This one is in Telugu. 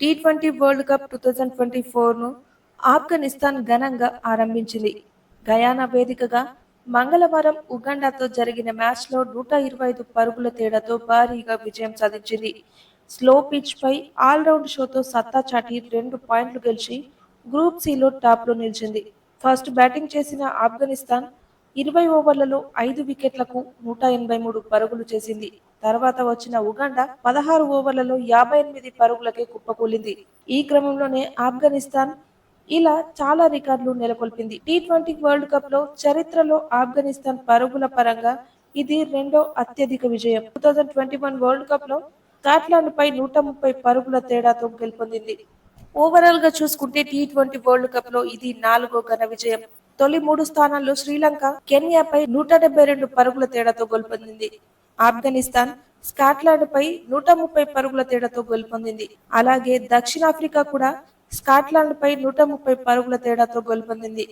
T twenty world cup two thousand twenty ఫోర్ను Afghanistan ఘనంగా ఆరంభించింది. గయానా వేదికగా మంగళవారం ఉగాండాతో జరిగిన మ్యాచ్లో నూట ఇరవై ఐదు పరుగుల తేడాతో భారీగా విజయం సాధించింది. స్లో పిచ్ పై ఆల్రౌండ్ షోతో సత్తా చాటి రెండు పాయింట్లు గెలిచి గ్రూప్ సిలో టాప్లో నిలిచింది. ఫస్ట్ బ్యాటింగ్ చేసిన ఆఫ్ఘనిస్తాన్ ఇరవై ఓవర్లలో ఐదు వికెట్లకు నూట ఎనభై మూడు పరుగులు చేసింది. తర్వాత వచ్చిన ఉగాండా పదహారు ఓవర్లలో యాభై ఎనిమిది పరుగులకే కుప్పకూలింది. ఈ క్రమంలోనే ఆఫ్ఘనిస్తాన్ ఇలా చాలా రికార్డులు నెలకొల్పింది. టీ ట్వంటీ వరల్డ్ కప్లో చరిత్రలో ఆఫ్ఘనిస్తాన్ పరుగుల పరంగా ఇది రెండో అత్యధిక విజయం. Two thousand twenty one world కప్లో స్కాట్లాండ్ పై నూట ముప్పై పరుగుల తేడాతో గెలుపొందింది. ఓవరాల్గా చూసుకుంటే టీ ట్వంటీ వరల్డ్ కప్లో ఇది నాలుగో ఘన విజయం. తొలి మూడు స్థానాల్లో శ్రీలంక కెన్యాపై నూట డెబ్బై రెండు పరుగుల తేడాతో గెలుపొందింది. ఆఫ్ఘనిస్తాన్ స్కాట్లాండ్ పై నూట ముప్పై పరుగుల తేడాతో గెలుపొందింది. అలాగే దక్షిణాఫ్రికా కూడా స్కాట్లాండ్ పై నూట ముప్పై పరుగుల తేడాతో గెలుపొందింది.